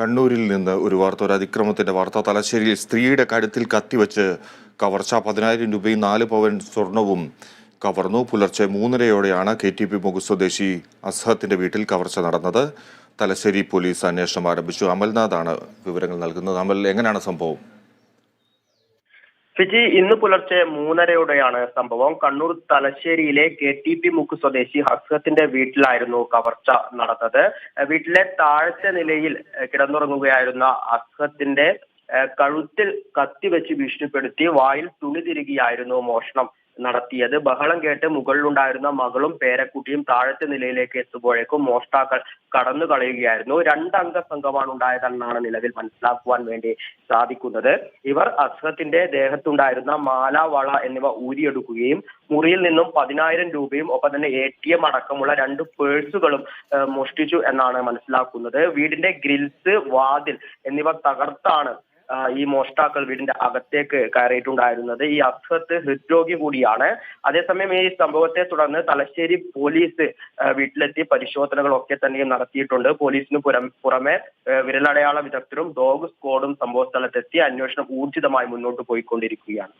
കണ്ണൂരിൽ നിന്ന് ഒരു വാർത്ത ഒരു അതിക്രമത്തിന്റെ വാർത്ത തലശ്ശേരിയിൽ സ്ത്രീയുടെ കഴുത്തിൽ കത്തിവെച്ച് കവർച്ച പതിനായിരം രൂപയും നാല് പവൻ സ്വർണവും കവർന്നു. പുലർച്ചെ മൂന്നരയോടെയാണ് കെ ടി പി മുഖ് സ്വദേശി അസ്ഹത്തിന്റെ വീട്ടിൽ കവർച്ച നടന്നത്. തലശ്ശേരി പോലീസ് അന്വേഷണം ആരംഭിച്ചു. അമൽനാഥാണ് വിവരങ്ങൾ നൽകുന്നത്. അമൽ എങ്ങനെയാണ് സംഭവം? ഫിജി ഇന്ന് പുലർച്ചെ മൂന്നരയോടെയാണ് സംഭവം. കണ്ണൂർ തലശ്ശേരിയിലെ കെ ടി പി മുക്ക് സ്വദേശി ഹസ്രത്തിന്റെ വീട്ടിലായിരുന്നു കവർച്ച നടന്നത്. വീട്ടിലെ താഴത്തെ നിലയിൽ കിടന്നുറങ്ങുകയായിരുന്ന ഹസ്രത്തിന്റെ കഴുത്തിൽ കത്തിവെച്ച് ഭീഷണിപ്പെടുത്തി വായിൽ തുണി തിരുകിയായിരുന്നു മോഷണം. നടത്തിയത്. ബഹളം കേട്ട് മുകളിലുണ്ടായിരുന്ന മകളും പേരക്കുട്ടിയും താഴത്തെ നിലയിലേക്ക് എത്തുമ്പോഴേക്കും മോഷ്ടാക്കൾ കടന്നു കളയുകയായിരുന്നു. രണ്ടംഗ സംഘമാണ് ഉണ്ടായതെന്നാണ് നിലവിൽ മനസ്സിലാക്കുവാൻ വേണ്ടി സാധിക്കുന്നത്. ഇവർ അസ്ഹത്തിന്റെ ദേഹത്തുണ്ടായിരുന്ന മാല വള എന്നിവ ഊരിയെടുക്കുകയും മുറിയിൽ നിന്നും പതിനായിരം രൂപയും ഒപ്പം തന്നെ എ ടി എം അടക്കമുള്ള രണ്ട് പേഴ്സുകളും മോഷ്ടിച്ചു എന്നാണ് മനസ്സിലാക്കുന്നത്. വീടിന്റെ ഗ്രിൽസ് വാതിൽ എന്നിവ തകർത്താണ് ഈ മോഷ്ടാക്കൾ വീടിന്റെ അകത്തേക്ക് കയറിയിട്ടുണ്ടായിരുന്നത്. ഈ അസ്വത്ത് ഹൃദ്രോഗി കൂടിയാണ്. അതേസമയം ഈ സംഭവത്തെ തുടർന്ന് തലശ്ശേരി പോലീസ് വീട്ടിലെത്തി പരിശോധനകളൊക്കെ തന്നെ നടത്തിയിട്ടുണ്ട്. പോലീസിന് പുറം പുറമെ വിരലടയാള വിദഗ്ധരും ഡോഗ് സ്ക്വാഡും സംഭവ സ്ഥലത്തെത്തി അന്വേഷണം ഊർജിതമായി മുന്നോട്ട് പോയിക്കൊണ്ടിരിക്കുകയാണ്.